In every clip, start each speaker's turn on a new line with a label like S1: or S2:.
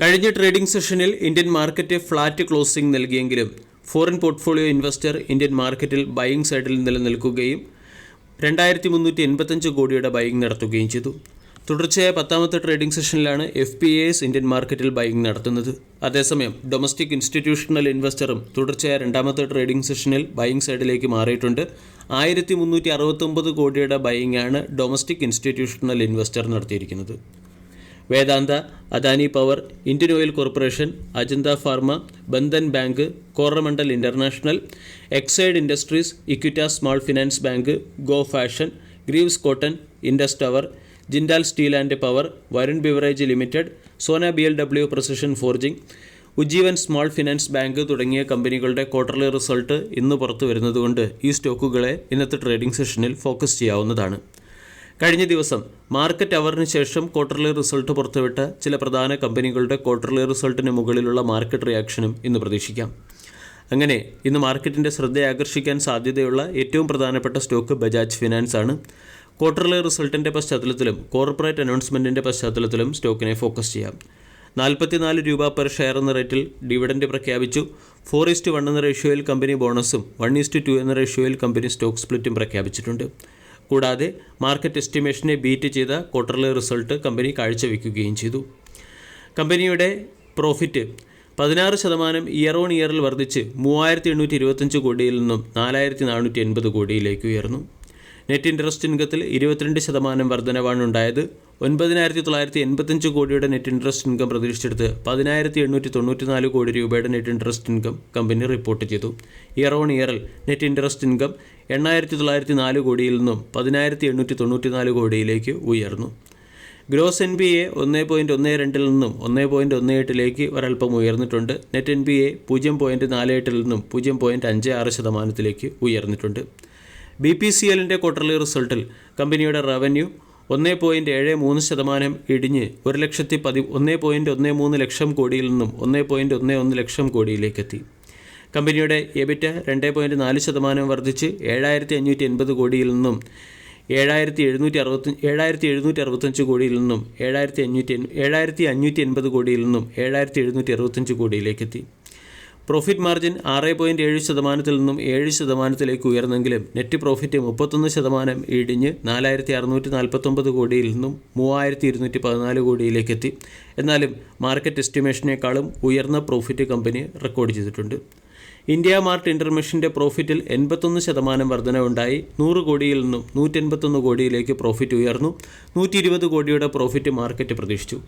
S1: കഴിഞ്ഞ ട്രേഡിംഗ് സെഷനിൽ Indian market flat closing നൽകിയെങ്കിലും ഫോറിൻ പോർട്ട്ഫോളിയോ ഇൻവെസ്റ്റർ ഇന്ത്യൻ മാർക്കറ്റിൽ ബൈയിങ് സൈഡിൽ നിലനിൽക്കുകയും രണ്ടായിരത്തി മുന്നൂറ്റി എൺപത്തഞ്ച് കോടിയുടെ ബൈയിങ് നടത്തുകയും ചെയ്തു. തുടർച്ചയായ പത്താമത്തെ ട്രേഡിംഗ് സെഷനിലാണ് എഫ് പി എസ് ഇന്ത്യൻ മാർക്കറ്റിൽ ബൈയിങ് നടത്തുന്നത്. അതേസമയം ഡൊമസ്റ്റിക് ഇൻസ്റ്റിറ്റ്യൂഷണൽ ഇൻവെസ്റ്ററും തുടർച്ചയായ രണ്ടാമത്തെ ട്രേഡിംഗ് സെഷനിൽ ബൈയിങ് സൈഡിലേക്ക് മാറിയിട്ടുണ്ട്. ആയിരത്തി മുന്നൂറ്റി അറുപത്തൊമ്പത് കോടിയുടെ ഡൊമസ്റ്റിക് ഇൻസ്റ്റിറ്റ്യൂഷണൽ ഇൻവെസ്റ്റർ നടത്തിയിരിക്കുന്നത്. Vedanta Adani power Indian oil corporation Ajanta pharma Bandhan bank Coromandel international Exide industries Equitas small finance bank Go fashion Greaves cotton Indus tower Jindal steel and power Varun beverage limited Sona B L W precision forging Ujjivan small finance bank തുടങ്ങിയ കമ്പനികളുടെ quarterly result ഇന്ന് പുറത്തു വരുന്നതുകൊണ്ട് ഈ സ്റ്റോക്കുകളെ ഇന്നത്തെ trading സെഷനിൽ focus ചെയ്യാവുന്നതാണ്. കഴിഞ്ഞ ദിവസം മാർക്കറ്റ് അവറിന് ശേഷം ക്വാർട്ടർലി റിസൾട്ട് പുറത്തുവിട്ട ചില പ്രധാന കമ്പനികളുടെ ക്വാർട്ടർലി റിസൾട്ടിന് മുകളിലുള്ള മാർക്കറ്റ് റിയാക്ഷനും ഇന്ന് പ്രതീക്ഷിക്കാം. അങ്ങനെ ഇന്ന് മാർക്കറ്റിന്റെ ശ്രദ്ധ ആകർഷിക്കാൻ സാധ്യതയുള്ള ഏറ്റവും പ്രധാനപ്പെട്ട സ്റ്റോക്ക് ബജാജ് ഫിനാൻസ് ആണ്. ക്വാർട്ടർലി റിസൾട്ടിന്റെ പശ്ചാത്തലത്തിലും കോർപ്പറേറ്റ് അനൗൺസ്മെന്റിന്റെ പശ്ചാത്തലത്തിലും സ്റ്റോക്കിനെ ഫോക്കസ് ചെയ്യാം. നാൽപ്പത്തിനാല് രൂപ പെർ ഷെയർ എന്ന റേറ്റിൽ ഡിവിഡൻഡ് പ്രഖ്യാപിച്ചു. ഫോർ ഈസ്റ്റ് വൺ എന്ന റേഷ്യോയിൽ കമ്പനി ബോണസും വൺ ഈസ്റ്റ് ടു എന്ന റേഷ്യോയിൽ കമ്പനി സ്റ്റോക്ക് സ്പ്ലിറ്റും പ്രഖ്യാപിച്ചിട്ടുണ്ട്. കൂടാതെ മാർക്കറ്റ് എസ്റ്റിമേഷനെ ബീറ്റ് ചെയ്ത ക്വാർട്ടർലി റിസൾട്ട് കമ്പനി കാഴ്ചവെക്കുകയും ചെയ്തു. കമ്പനിയുടെ പ്രോഫിറ്റ് പതിനാറ് ശതമാനം ഇയർ ഓൺ ഇയറിൽ വർദ്ധിച്ച് മൂവായിരത്തി എണ്ണൂറ്റി ഇരുപത്തഞ്ച് കോടിയിൽ നിന്നും നാലായിരത്തി നാനൂറ്റി എൺപത് കോടിയിലേക്ക് ഉയർന്നു. നെറ്റ് ഇൻട്രസ്റ്റ് ഇൻകത്തിൽ ഇരുപത്തിരണ്ട് ശതമാനം വർധനവാണ് ഉണ്ടായത്. ഒൻപതിനായിരത്തി തൊള്ളായിരത്തി എൺപത്തഞ്ച് കോടിയുടെ നെറ്റ് ഇൻട്രസ്റ്റ് ഇൻകം പ്രതീക്ഷിച്ചെടുത്ത് പതിനായിരത്തി എണ്ണൂറ്റി തൊണ്ണൂറ്റിനാല് കോടി രൂപയുടെ net interest income company report ചെയ്തു. ഇയർ ഓൺ ഇയറിൽ നെറ്റ് ഇൻട്രസ്റ്റ് ഇൻകം എണ്ണായിരത്തി തൊള്ളായിരത്തി നാല് കോടിയിൽ നിന്നും പതിനായിരത്തി എണ്ണൂറ്റി തൊണ്ണൂറ്റിനാല് കോടിയിലേക്ക് ഉയർന്നു. ഗ്രോസ് എൻ ബി എ ഒന്ന് പോയിന്റ് ഒന്ന് രണ്ടിൽ നിന്നും ഒന്ന് പോയിന്റ് ഒന്ന് എട്ടിലേക്ക് ഒരൽപ്പം ഉയർന്നിട്ടുണ്ട്. നെറ്റ് എൻ ബി എ പൂജ്യം പോയിന്റ് നാല് എട്ടിൽ നിന്നും പൂജ്യം പോയിന്റ് അഞ്ച് ആറ് ശതമാനത്തിലേക്ക് ഉയർന്നിട്ടുണ്ട്. ബി പി സി എല്ലിന്റെ ക്വാർട്ടർലി റിസൾട്ടിൽ കമ്പനിയുടെ റവന്യൂ ഒന്ന് പോയിന്റ് ഏഴ് മൂന്ന് ശതമാനം ഇടിഞ്ഞ് ഒരു ലക്ഷത്തി പതി ഒന്ന് പോയിന്റ് ഒന്ന് മൂന്ന് ലക്ഷം കോടിയിൽ നിന്നും ഒന്ന് പോയിന്റ് ഒന്ന് ഒന്ന് ലക്ഷം കോടിയിലേക്കെത്തി. കമ്പനിയുടെ എബിറ്റ രണ്ട് പോയിന്റ് നാല് ശതമാനം വർദ്ധിച്ച് ഏഴായിരത്തി അഞ്ഞൂറ്റി എൺപത് കോടിയിൽ നിന്നും ഏഴായിരത്തി എഴുന്നൂറ്റി അറുപത്തി ഏഴായിരത്തി എഴുന്നൂറ്റി അറുപത്തഞ്ച് കോടിയിൽ നിന്നും ഏഴായിരത്തി അഞ്ഞൂറ്റി ഏഴായിരത്തി അഞ്ഞൂറ്റി എൺപത് കോടിയിൽ നിന്നും ഏഴായിരത്തി എഴുന്നൂറ്റി അറുപത്തഞ്ച് കോടിയിലേക്കെത്തി. പ്രോഫിറ്റ് മാർജിൻ ആറ് പോയിന്റ് ഏഴ് ശതമാനത്തിൽ നിന്നും ഏഴ് ശതമാനത്തിലേക്ക് ഉയർന്നെങ്കിലും നെറ്റ് പ്രോഫിറ്റ് മുപ്പത്തൊന്ന് ശതമാനം ഇടിഞ്ഞ് നാലായിരത്തി അറുന്നൂറ്റി നാൽപ്പത്തൊമ്പത് കോടിയിൽ നിന്നും മൂവായിരത്തി ഇരുന്നൂറ്റി പതിനാല് കോടിയിലേക്ക് എത്തി. എന്നാലും മാർക്കറ്റ് എസ്റ്റിമേഷനേക്കാളും ഉയർന്ന പ്രോഫിറ്റ് കമ്പനി റെക്കോർഡ് ചെയ്തിട്ടുണ്ട്. ഇന്ത്യ മാർട്ട് ഇന്റർമെഷന്റെ പ്രോഫിറ്റിൽ എൺപത്തൊന്ന് ശതമാനം വർധനവുണ്ടായി നൂറ് കോടിയിൽ നിന്നും നൂറ്റെൺപത്തൊന്ന് കോടിയിലേക്ക് പ്രോഫിറ്റ് ഉയർന്നു. നൂറ്റി ഇരുപത് കോടിയുടെ പ്രോഫിറ്റ് മാർക്കറ്റ് പ്രതീക്ഷിച്ചു.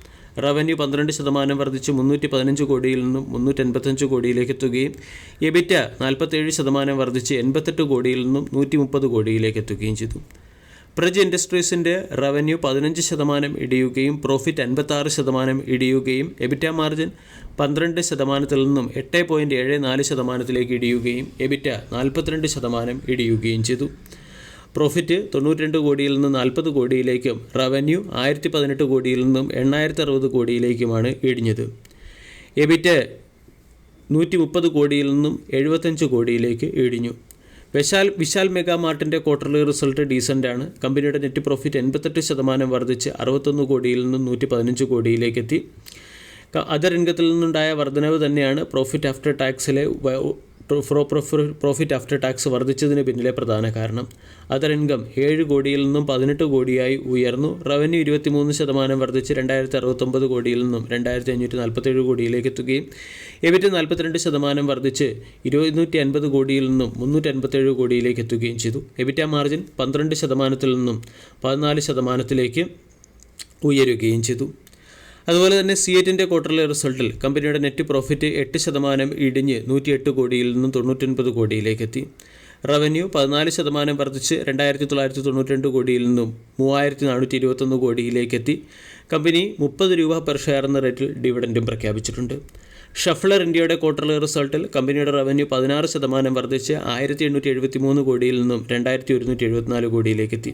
S1: റവന്യൂ പന്ത്രണ്ട് ശതമാനം വർദ്ധിച്ച് മുന്നൂറ്റി പതിനഞ്ച് കോടിയിൽ നിന്നും മുന്നൂറ്റി എൺപത്തഞ്ച് കോടിയിലേക്ക് എത്തുകയും എബിറ്റ നാൽപ്പത്തേഴ് ശതമാനം വർദ്ധിച്ച് എൺപത്തെട്ട് കോടിയിൽ നിന്നും നൂറ്റി മുപ്പത് കോടിയിലേക്ക് എത്തുകയും ചെയ്തു. പ്രജ് ഇൻഡസ്ട്രീസിന്റെ റവന്യൂ പതിനഞ്ച് ശതമാനം ഇടിയുകയും പ്രോഫിറ്റ് അൻപത്താറ് ശതമാനം ഇടിയുകയും എബിറ്റ മാർജിൻ പന്ത്രണ്ട് ശതമാനത്തിൽ നിന്നും എട്ട് പോയിന്റ് ഏഴ് നാല് ശതമാനത്തിലേക്ക് ഇടിയുകയും എബിറ്റ നാൽപ്പത്തിരണ്ട് ശതമാനം ഇടിയുകയും ചെയ്തു. പ്രോഫിറ്റ് തൊണ്ണൂറ്റിരണ്ട് കോടിയിൽ നിന്ന് നാൽപ്പത് കോടിയിലേക്കും റവന്യൂ ആയിരത്തി പതിനെട്ട് കോടിയിൽ നിന്നും എണ്ണായിരത്തി അറുപത് കോടിയിലേക്കുമാണ് ഇടിഞ്ഞത്. എബിറ്റ് നൂറ്റി മുപ്പത് കോടിയിൽ നിന്നും എഴുപത്തഞ്ച് കോടിയിലേക്ക് ഇടിഞ്ഞു. വിശാൽ വിശാൽ മെഗാ മാർട്ടിന്റെ ക്വാർട്ടർലി റിസൾട്ട് ഡീസന്റാണ് കമ്പനിയുടെ നെറ്റ് പ്രോഫിറ്റ് എൺപത്തെട്ട് ശതമാനം വർദ്ധിച്ച് അറുപത്തൊന്ന് കോടിയിൽ നിന്നും നൂറ്റി പതിനഞ്ച് കോടിയിലേക്കെത്തി. അതർ ഇൻകത്തിൽ നിന്നുണ്ടായ വർധനവ് തന്നെയാണ് profit after ടാക്സിലെ pro- pro- profit after tax വർദ്ധിച്ചതിന് പിന്നിലെ പ്രധാന കാരണം. അതർ ഇൻകം ഏഴ് കോടിയിൽ നിന്നും പതിനെട്ട് കോടിയായി ഉയർന്നു. റവന്യൂ ഇരുപത്തിമൂന്ന് ശതമാനം വർദ്ധിച്ച് രണ്ടായിരത്തി അറുപത്തൊമ്പത് കോടിയിൽ നിന്നും രണ്ടായിരത്തി അഞ്ഞൂറ്റി നാൽപ്പത്തേഴ് കോടിയിലേക്ക് എത്തുകയും എബിറ്റ് നാൽപ്പത്തിരണ്ട് ശതമാനം വർദ്ധിച്ച് ഇരുന്നൂറ്റി അൻപത് കോടിയിൽ നിന്നും മുന്നൂറ്റി അൻപത്തേഴ് കോടിയിലേക്ക് എത്തുകയും ചെയ്തു. എബിറ്റ മാർജിൻ പന്ത്രണ്ട് ശതമാനത്തിൽ നിന്നും പതിനാല് ശതമാനത്തിലേക്ക് ഉയരുകയും ചെയ്തു. അതുപോലെ തന്നെ സി എറ്റിന്റെ ക്വാർട്ടർലി റിസൾട്ടിൽ കമ്പനിയുടെ നെറ്റ് പ്രോഫിറ്റ് എട്ട് ശതമാനം ഇടിഞ്ഞ് നൂറ്റിയെട്ട് കോടിയിൽ നിന്നും തൊണ്ണൂറ്റൊൻപത് കോടിയിലേക്കെത്തി റവന്യൂ പതിനാല് ശതമാനം വർദ്ധിച്ച് രണ്ടായിരത്തി തൊള്ളായിരത്തി തൊണ്ണൂറ്റിരണ്ട് കോടിയിൽ നിന്നും മൂവായിരത്തി നാനൂറ്റി ഇരുപത്തൊന്ന് കോടിയിലേക്കെത്തി കമ്പനി മുപ്പത് രൂപ പെർ ഷെയർ എന്ന റേറ്റിൽ ഡിവിഡൻഡും പ്രഖ്യാപിച്ചിട്ടുണ്ട്. ഷഫ്ലർ ഇന്ത്യയുടെ ക്വാർട്ടർലി റിസൾട്ടിൽ കമ്പനിയുടെ റവന്യൂ പതിനാറ് ശതമാനം വർദ്ധിച്ച് ആയിരത്തി എണ്ണൂറ്റി എഴുപത്തി മൂന്ന് കോടിയിൽ നിന്നും രണ്ടായിരത്തി ഒരുന്നൂറ്റി എഴുപത്തിനാല് കോടിയിലേക്ക് എത്തി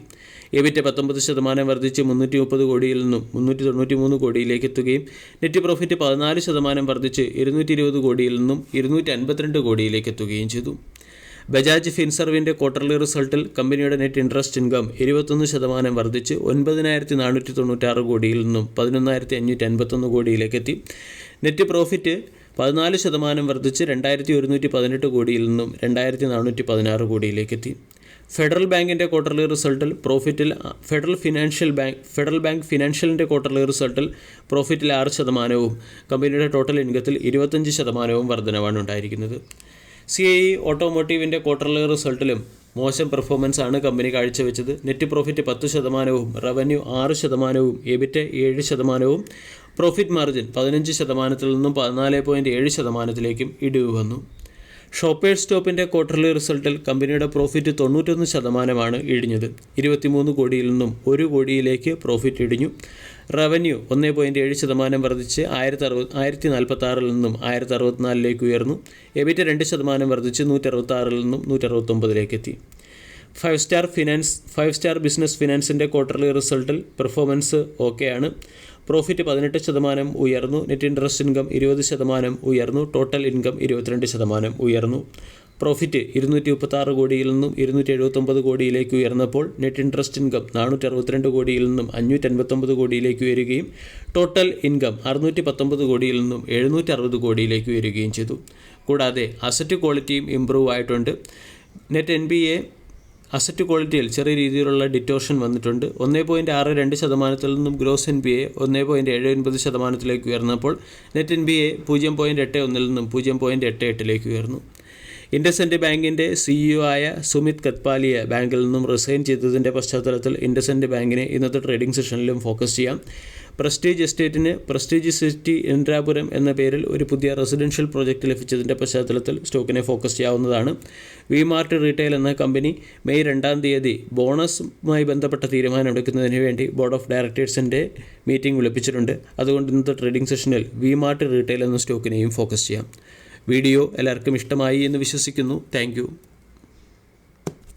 S1: എബിറ്റ് പത്തൊമ്പത് ശതമാനം വർദ്ധിച്ച് മുന്നൂറ്റി മുപ്പത് കോടിയിൽ നിന്നും മുന്നൂറ്റി തൊണ്ണൂറ്റി മൂന്ന് കോടിയിലേക്ക് എത്തുകയും നെറ്റ് പ്രോഫിറ്റ് പതിനാല് ശതമാനം വർദ്ധിച്ച് ഇരുന്നൂറ്റി ഇരുപത് കോടിയിൽ നിന്നും ഇരുന്നൂറ്റി അൻപത്തിരണ്ട് കോടിയിലേക്ക് എത്തുകയും ചെയ്തു. ബജാജ് ഫിൻസർവിന്റെ ക്വാർട്ടർലി റിസൾട്ടിൽ കമ്പനിയുടെ നെറ്റ് ഇൻട്രസ്റ്റ് ഇൻകം ഇരുപത്തൊന്ന് ശതമാനം വർദ്ധിച്ച് ഒൻപതിനായിരത്തി നാനൂറ്റി തൊണ്ണൂറ്റാറ് കോടിയിൽ നിന്നും പതിനൊന്നായിരത്തി അഞ്ഞൂറ്റി അൻപത്തൊന്ന് കോടിയിലേക്ക് എത്തി നെറ്റ് പ്രോഫിറ്റ് പതിനാല് ശതമാനം വർദ്ധിച്ച് രണ്ടായിരത്തി ഒരുന്നൂറ്റി പതിനെട്ട് കോടിയിൽ നിന്നും രണ്ടായിരത്തി നാനൂറ്റി പതിനാറ് കോടിയിലേക്ക് എത്തി ഫെഡറൽ ബാങ്കിന്റെ ക്വാർട്ടർലി റിസൾട്ടിൽ പ്രോഫിറ്റിൽ federal financial bank federal bank ഫിനാൻഷ്യലിന്റെ quarterly റിസൾട്ടിൽ പ്രോഫിറ്റിൽ ആറ് ശതമാനവും കമ്പനിയുടെ ടോട്ടൽ ഇൻകത്തിൽ ഇരുപത്തഞ്ച് ശതമാനവും വർധനവാണ് ഉണ്ടായിരിക്കുന്നത്. സി ഐ ഓട്ടോമോട്ടീവിന്റെ ക്വാർട്ടർലി റിസൾട്ടിലും മോശം പെർഫോമൻസ് ആണ് കമ്പനി കാഴ്ചവെച്ചത്. നെറ്റ് പ്രോഫിറ്റ് പത്ത് ശതമാനവും റവന്യൂ ആറ് ശതമാനവും എബിറ്റ് ഏഴ് ശതമാനവും പ്രോഫിറ്റ് മാർജിൻ പതിനഞ്ച് ശതമാനത്തിൽ നിന്നും പതിനാല് പോയിന്റ് ഏഴ് ശതമാനത്തിലേക്കും ഇടിവ് വന്നു. ഷോപ്പേഴ്സ് സ്റ്റോപ്പിന്റെ ക്വാർട്ടർലി റിസൾട്ടിൽ കമ്പനിയുടെ പ്രോഫിറ്റ് തൊണ്ണൂറ്റൊന്ന് ശതമാനമാണ് ഇടിഞ്ഞത്. ഇരുപത്തിമൂന്ന് കോടിയിൽ നിന്നും ഒരു കോടിയിലേക്ക് പ്രോഫിറ്റ് ഇടിഞ്ഞു. റവന്യൂ ഒന്ന് പോയിന്റ് ഏഴ് ശതമാനം വർദ്ധിച്ച് ആയിരത്തി അറുപത് ആയിരത്തി നാൽപ്പത്താറിൽ നിന്നും ആയിരത്തി അറുപത്തിനാലിലേക്ക് ഉയർന്നു. എബിറ്റ് രണ്ട് ശതമാനം വർദ്ധിച്ച് നൂറ്ററുപത്താറിൽ നിന്നും നൂറ്ററുപത്തൊമ്പതിലേക്ക് എത്തി five star finance five star business ഫിനാൻസിന്റെ quarterly റിസൾട്ടിൽ പെർഫോമൻസ് ഓക്കെയാണ് പ്രോഫിറ്റ് പതിനെട്ട് ശതമാനം ഉയർന്നു. നെറ്റ് ഇൻട്രസ്റ്റ് ഇൻകം ഇരുപത് ശതമാനം ഉയർന്നു. ടോട്ടൽ ഇൻകം ഇരുപത്തിരണ്ട് ശതമാനം ഉയർന്നു. പ്രോഫിറ്റ് ഇരുന്നൂറ്റി മുപ്പത്താറ് കോടിയിൽ നിന്നും ഇരുന്നൂറ്റി എഴുപത്തൊമ്പത് കോടിയിലേക്ക് ഉയർന്നപ്പോൾ നെറ്റ് ഇൻട്രസ്റ്റ് ഇൻകം നാനൂറ്റി അറുപത്തിരണ്ട് കോടിയിൽ നിന്നും അഞ്ഞൂറ്റി അൻപത്തൊമ്പത് കോടിയിലേക്ക് ഉയരുകയും ടോട്ടൽ ഇൻകം അറുന്നൂറ്റി പത്തൊമ്പത് കോടിയിൽ നിന്നും എഴുന്നൂറ്റി അറുപത് കോടിയിലേക്ക് ഉയരുകയും ചെയ്തു. കൂടാതെ അസറ്റ് ക്വാളിറ്റിയും ഇമ്പ്രൂവ് ആയിട്ടുണ്ട്. Net N P A asset ക്വാളിറ്റിയിൽ ചെറിയ രീതിയിലുള്ള ഡിറ്റോഷൻ വന്നിട്ടുണ്ട്. ഒന്നേ പോയിന്റ് ആറ് രണ്ട് ശതമാനത്തിൽ നിന്നും ഗ്രോസ് എൻ ബി എ ഒന്നേ പോയിന്റ് ഏഴ് ഒൻപത് ശതമാനത്തിലേക്ക് ഉയർന്നപ്പോൾ നെറ്റ് എൻ ബി എ പൂജ്യം പോയിന്റ് എട്ട് ഒന്നിൽ നിന്നും പൂജ്യം പോയിന്റ് എട്ട് എട്ടിലേക്ക് ഉയർന്നു. ഇൻഡസെൻഡ് ബാങ്കിന്റെ സിഇഒ ആയ സുമിത് കത്പാലിയ ബാങ്കിൽ നിന്നും റിസൈൻ ചെയ്തതിന്റെ പശ്ചാത്തലത്തിൽ ഇൻഡസെൻഡ് ബാങ്കിനെ ഇന്നത്തെ ട്രേഡിംഗ് സെഷനിലും ഫോക്കസ് ചെയ്യാം. പ്രസ്റ്റീജ് എസ്റ്റേറ്റിന് പ്രസ്റ്റീജ് സിറ്റി ഇന്ദ്രാപുരം എന്ന പേരിൽ ഒരു പുതിയ റെസിഡൻഷ്യൽ പ്രോജക്റ്റ് ലഭിച്ചതിന്റെ പശ്ചാത്തലത്തിൽ സ്റ്റോക്കിനെ ഫോക്കസ് ചെയ്യാവുന്നതാണ്. വി മാർട്ട് റീറ്റെയിൽ എന്ന കമ്പനി മെയ് രണ്ടാം തീയതി ബോണസുമായി ബന്ധപ്പെട്ട തീരുമാനം എടുക്കുന്നതിന് വേണ്ടി ബോർഡ് ഓഫ് ഡയറക്ടേഴ്സിന്റെ മീറ്റിംഗ് വിളിപ്പിച്ചിട്ടുണ്ട്. അതുകൊണ്ട് ഇന്നത്തെ ട്രേഡിംഗ് സെഷനിൽ വി മാർട്ട് റീറ്റെയിൽ എന്ന സ്റ്റോക്കിനെയും ഫോക്കസ് ചെയ്യാം. വീഡിയോ എല്ലാവർക്കും ഇഷ്ടമായി എന്ന് വിശ്വസിക്കുന്നു. താങ്ക്